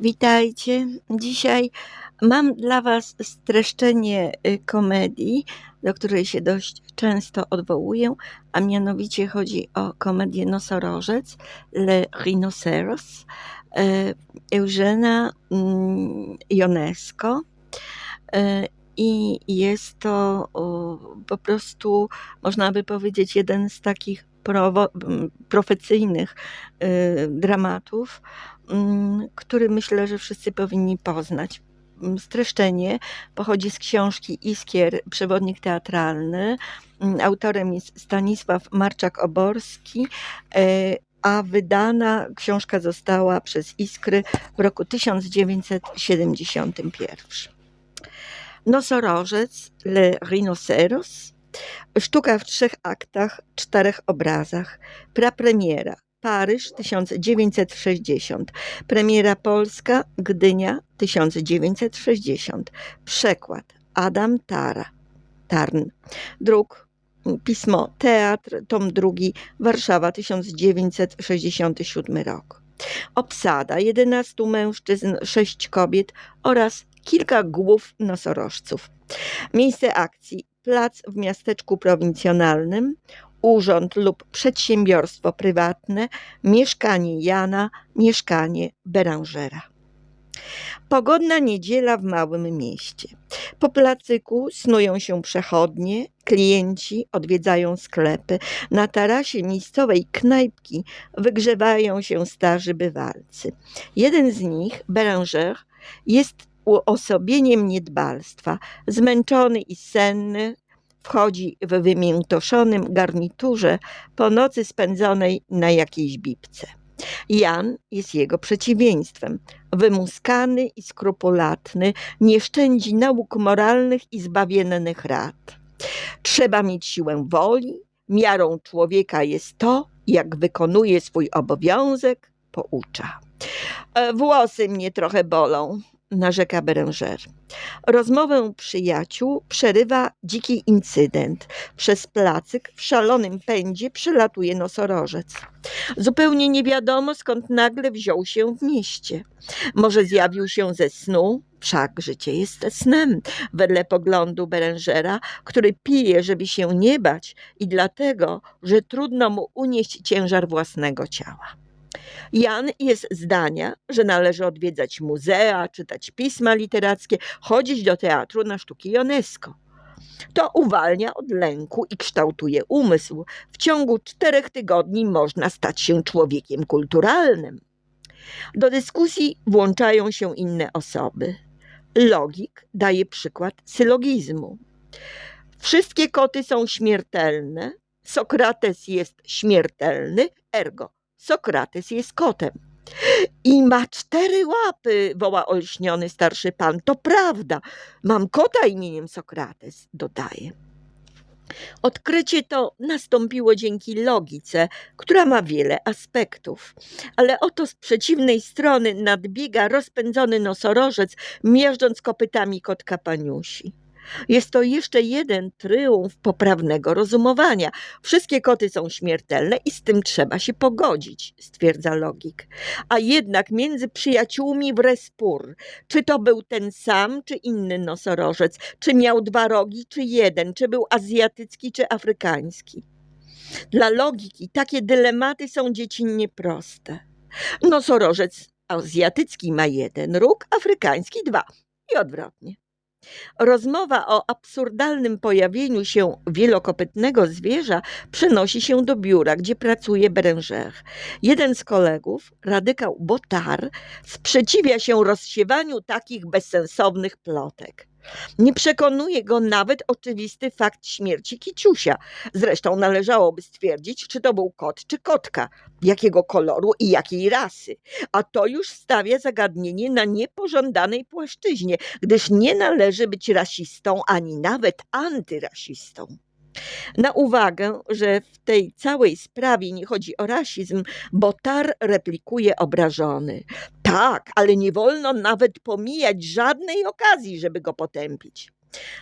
Witajcie. Dzisiaj mam dla Was streszczenie y, komedii, do której się dość często odwołuję, a mianowicie chodzi o komedię Nosorożec, Le Rhinoceros, e, Eugena mm, Ionesco. E, I jest to po prostu, można by powiedzieć, jeden z takich prowo- m, profecyjnych y, dramatów, mm, który myślę, że wszyscy powinni poznać. Mm, Streszczenie pochodzi z książki Iskier, przewodnik teatralny. Mm, Autorem jest Stanisław Marczak-Oborski, e, a wydana książka została przez Iskry w roku 1971. Nosorożec, Le Rhinoceros, sztuka w trzech aktach, czterech obrazach. Prapremiera. Paryż 1960, premiera polska Gdynia 1960, przekład. Adam Tara, Tarn, druk. Pismo. Teatr, tom drugi, Warszawa 1967 rok. Obsada. 11 mężczyzn, 6 kobiet oraz kilka głów nosorożców. Miejsce akcji plac w miasteczku prowincjonalnym, urząd lub przedsiębiorstwo prywatne, mieszkanie Jana, mieszkanie Berangera. Pogodna niedziela w małym mieście. Po placyku snują się przechodnie, klienci odwiedzają sklepy. Na tarasie miejscowej knajpki wygrzewają się starzy bywalcy. Jeden z nich, Beranger, jest uosobieniem niedbalstwa. Zmęczony i senny, wchodzi w wymiętoszonym garniturze po nocy spędzonej na jakiejś bibce. Jan jest jego przeciwieństwem. Wymuskany i skrupulatny, nie szczędzi nauk moralnych i zbawiennych rad. Trzeba mieć siłę woli, miarą człowieka jest to, jak wykonuje swój obowiązek, poucza. "E, Włosy mnie trochę bolą, narzeka Berenger. Rozmowę przyjaciół przerywa dziki incydent. Przez placyk w szalonym pędzie przylatuje nosorożec. Zupełnie nie wiadomo, skąd nagle wziął się w mieście. Może zjawił się ze snu, wszak życie jest snem, wedle poglądu Berengera, który pije, żeby się nie bać i dlatego, że trudno mu unieść ciężar własnego ciała. Jan jest zdania, że należy odwiedzać muzea, czytać pisma literackie, chodzić do teatru na sztuki Ionesco. To uwalnia od lęku i kształtuje umysł. W ciągu czterech tygodni można stać się człowiekiem kulturalnym. Do dyskusji włączają się inne osoby. Logik daje przykład sylogizmu. Wszystkie koty są śmiertelne. Sokrates jest śmiertelny, ergo Sokrates jest kotem. I ma cztery łapy, woła olśniony starszy pan. To prawda, mam kota imieniem Sokrates, dodaje. Odkrycie to nastąpiło dzięki logice, która ma wiele aspektów. Ale oto z przeciwnej strony nadbiega rozpędzony nosorożec, miażdżąc kopytami kotka paniusi. Jest to jeszcze jeden tryumf poprawnego rozumowania. Wszystkie koty są śmiertelne i z tym trzeba się pogodzić, stwierdza logik. A jednak między przyjaciółmi wre spór. Czy to był ten sam, czy inny nosorożec? Czy miał dwa rogi, czy jeden? Czy był azjatycki, czy afrykański? Dla logiki takie dylematy są dziecinnie proste. Nosorożec azjatycki ma jeden róg, afrykański dwa i odwrotnie. Rozmowa o absurdalnym pojawieniu się wielokopytnego zwierza przenosi się do biura, gdzie pracuje Berenger. Jeden z kolegów, radykał Botar, sprzeciwia się rozsiewaniu takich bezsensownych plotek. Nie przekonuje go nawet oczywisty fakt śmierci Kiciusia. Zresztą należałoby stwierdzić, czy to był kot czy kotka, jakiego koloru i jakiej rasy. A to już stawia zagadnienie na niepożądanej płaszczyźnie, gdyż nie należy być rasistą ani nawet antyrasistą. Na uwagę, że w tej całej sprawie nie chodzi o rasizm, bo Tar replikuje obrażony. Tak, ale nie wolno nawet pomijać żadnej okazji, żeby go potępić.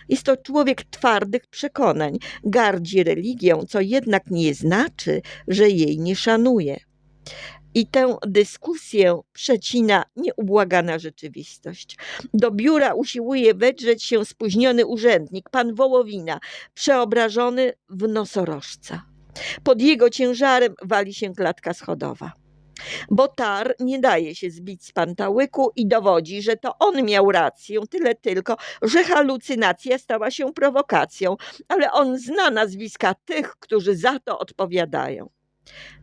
Jest to człowiek twardych przekonań, gardzi religią, co jednak nie znaczy, że jej nie szanuje. I tę dyskusję przecina nieubłagana rzeczywistość. Do biura usiłuje wedrzeć się spóźniony urzędnik, pan Wołowina, przeobrażony w nosorożca. Pod jego ciężarem wali się klatka schodowa. Botar nie daje się zbić z pantałyku i dowodzi, że to on miał rację, tyle tylko, że halucynacja stała się prowokacją, ale on zna nazwiska tych, którzy za to odpowiadają.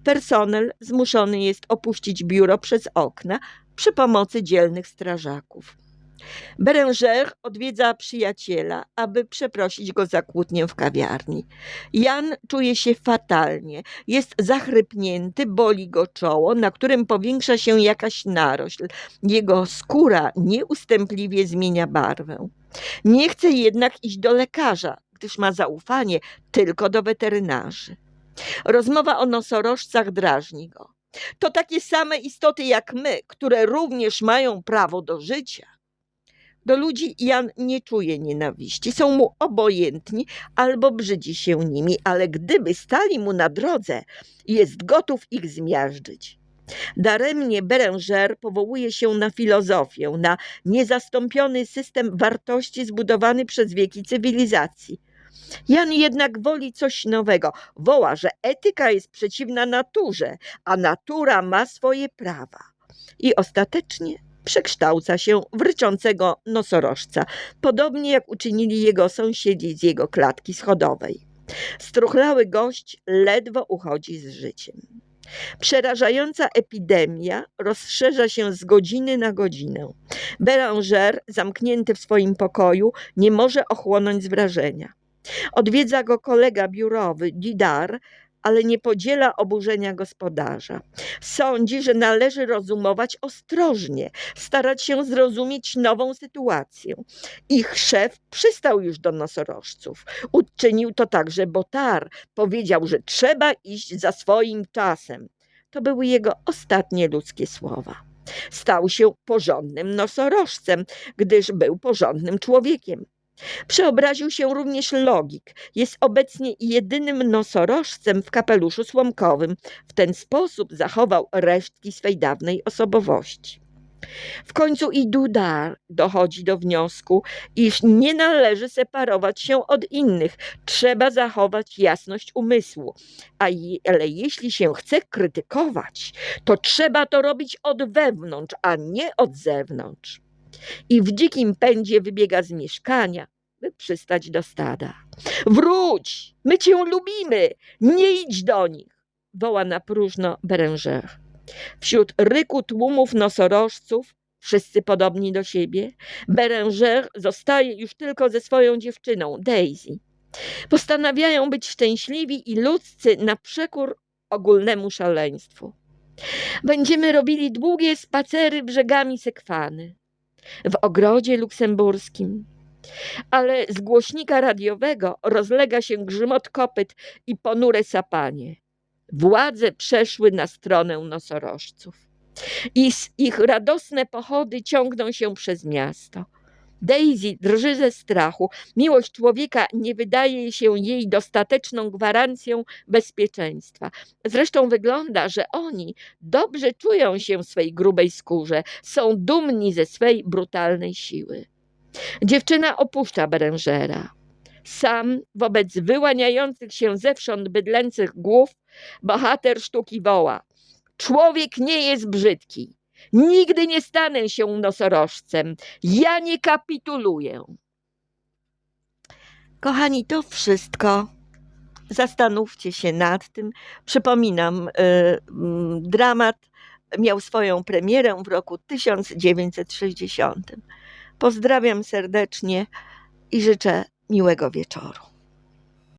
Personel zmuszony jest opuścić biuro przez okna przy pomocy dzielnych strażaków. Berenger odwiedza przyjaciela, aby przeprosić go za kłótnię w kawiarni. Jan czuje się fatalnie. Jest zachrypnięty, boli go czoło, na którym powiększa się jakaś narośl. Jego skóra nieustępliwie zmienia barwę. Nie chce jednak iść do lekarza, gdyż ma zaufanie tylko do weterynarzy. Rozmowa o nosorożcach drażni go. To takie same istoty jak my, które również mają prawo do życia. Do ludzi Jan nie czuje nienawiści, są mu obojętni albo brzydzi się nimi, ale gdyby stali mu na drodze, jest gotów ich zmiażdżyć. Daremnie Berenger powołuje się na filozofię, na niezastąpiony system wartości zbudowany przez wieki cywilizacji. Jan jednak woli coś nowego. Woła, że etyka jest przeciwna naturze, a natura ma swoje prawa. I ostatecznie przekształca się w ryczącego nosorożca, podobnie jak uczynili jego sąsiedzi z jego klatki schodowej. Struchlały gość ledwo uchodzi z życiem. Przerażająca epidemia rozszerza się z godziny na godzinę. Beranger, zamknięty w swoim pokoju, nie może ochłonąć z wrażenia. Odwiedza go kolega biurowy, Didar, ale nie podziela oburzenia gospodarza. Sądzi, że należy rozumować ostrożnie, starać się zrozumieć nową sytuację. Ich szef przystał już do nosorożców. Uczynił to także Botar. Powiedział, że trzeba iść za swoim czasem. To były jego ostatnie ludzkie słowa. Stał się porządnym nosorożcem, gdyż był porządnym człowiekiem. Przeobraził się również logik. Jest obecnie jedynym nosorożcem w kapeluszu słomkowym. W ten sposób zachował resztki swej dawnej osobowości. W końcu i Dudar dochodzi do wniosku, iż nie należy separować się od innych. Trzeba zachować jasność umysłu. Je, ale jeśli się chce krytykować, to trzeba to robić od wewnątrz, a nie od zewnątrz i w dzikim pędzie wybiega z mieszkania, by przystać do stada. Wróć! My cię lubimy! Nie idź do nich! woła na próżno Berenger. Wśród ryku tłumów nosorożców, wszyscy podobni do siebie, Berenger zostaje już tylko ze swoją dziewczyną, Daisy. Postanawiają być szczęśliwi i ludzcy na przekór ogólnemu szaleństwu. Będziemy robili długie spacery brzegami Sekwany w ogrodzie luksemburskim. Ale z głośnika radiowego rozlega się grzmot kopyt i ponure sapanie. Władze przeszły na stronę nosorożców. I ich radosne pochody ciągną się przez miasto. Daisy drży ze strachu. Miłość człowieka nie wydaje się jej dostateczną gwarancją bezpieczeństwa. Zresztą wygląda, że oni dobrze czują się w swej grubej skórze, są dumni ze swej brutalnej siły. Dziewczyna opuszcza Berengera. Sam wobec wyłaniających się zewsząd bydlęcych głów bohater sztuki woła. Człowiek nie jest brzydki. Nigdy nie stanę się nosorożcem. Ja nie kapituluję. Kochani, to wszystko. Zastanówcie się nad tym. Przypominam, y, mm, dramat miał swoją premierę w roku 1960. Pozdrawiam serdecznie i życzę miłego wieczoru.